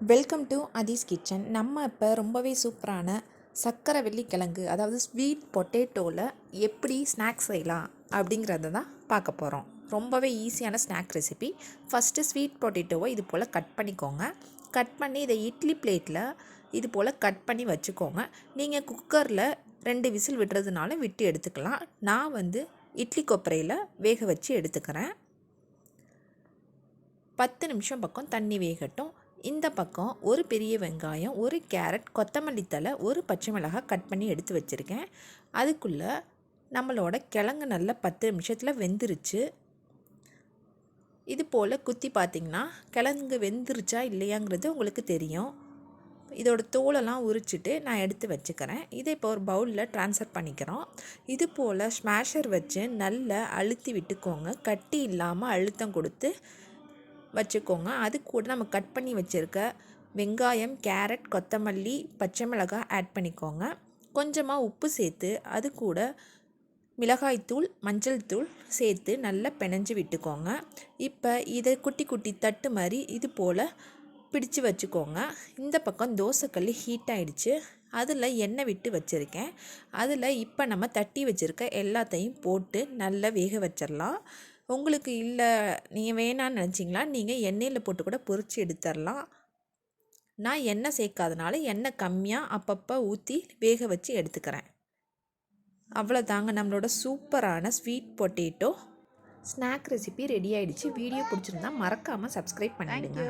Welcome to அதீஸ் kitchen நம்ம இப்போ ரொம்பவே சூப்பரான சக்கரை வெள்ளிக்கிழங்கு அதாவது ஸ்வீட் பொட்டேட்டோவில் எப்படி ஸ்நாக்ஸ் செய்யலாம் அப்படிங்கிறத தான் பார்க்க போகிறோம் ரொம்பவே ஈஸியான ஸ்நாக் ரெசிபி ஃபஸ்ட்டு ஸ்வீட் பொட்டேட்டோவை இது போல் கட் பண்ணிக்கோங்க. கட் பண்ணி இதை இட்லி பிளேட்டில் இது போல் கட் பண்ணி வச்சுக்கோங்க. நீங்கள் குக்கரில் ரெண்டு விசில் விடுறதுனால விட்டு எடுத்துக்கலாம். நான் வந்து இட்லி கொப்பரையில் வேக வச்சு எடுத்துக்கிறேன். பத்து நிமிஷம் பக்கம் தண்ணி வேகட்டும். இந்த பக்கம் ஒரு பெரிய வெங்காயம் ஒரு கேரட் கொத்தமல்லி தழை ஒரு பச்சை மிளகாய் கட் பண்ணி எடுத்து வச்சுருக்கேன். அதுக்குள்ளே நம்மளோட கிழங்கு நல்லா பத்து நிமிஷத்தில் வெந்துருச்சு. இது போல் குத்தி பார்த்திங்கன்னா கிழங்கு வெந்துருச்சா இல்லையாங்கிறது உங்களுக்கு தெரியும். இதோட தோலெல்லாம் உரிச்சிட்டு நான் எடுத்து வச்சுக்கிறேன். இதை இப்போ ஒரு பவுலில் ட்ரான்ஸ்ஃபர் பண்ணிக்கிறோம். இது போல் ஸ்மாஷர் வச்சு நல்லா அழுத்தி விட்டுக்கோங்க. கட்டி இல்லாமல் அழுத்தம் கொடுத்து வச்சுக்கோங்க. அது கூட நம்ம கட் பண்ணி வச்சுருக்க வெங்காயம் கேரட் கொத்தமல்லி பச்சை மிளகாய் ஆட் பண்ணிக்கோங்க. கொஞ்சமாக உப்பு சேர்த்து அது கூட மிளகாய்த்தூள் மஞ்சள் தூள் சேர்த்து நல்லா பிணைஞ்சு விட்டுக்கோங்க. இப்போ இதை குட்டி குட்டி தட்டு மாதிரி இது போல் பிடிச்சு வச்சுக்கோங்க. இந்த பக்கம் தோசைக்கல் ஹீட் ஆகிடுச்சு அதில் எண்ணெய் விட்டு வச்சுருக்கேன். அதில் இப்போ நம்ம தட்டி வச்சுருக்க எல்லாத்தையும் போட்டு நல்லா வேக வச்சிடலாம் உங்களுக்கு இல்லை நீங்கள் வேணான்னு நினச்சிங்களா? நீங்கள் எண்ணெயில் போட்டு கூட பொரித்து எடுத்துடலாம் நான் எண்ணெய் சேர்க்காதனால எண்ணெய் கம்மியாக அப்பப்போ ஊற்றி வேக வச்சு எடுத்துக்கிறேன். அவ்வளோதாங்க நம்மளோட சூப்பரான sweet potato. Snack recipe ready ஆகிடுச்சு வீடியோ பிடிச்சிருந்தா மறக்காமல் சப்ஸ்கிரைப் பண்ணிவிடுங்க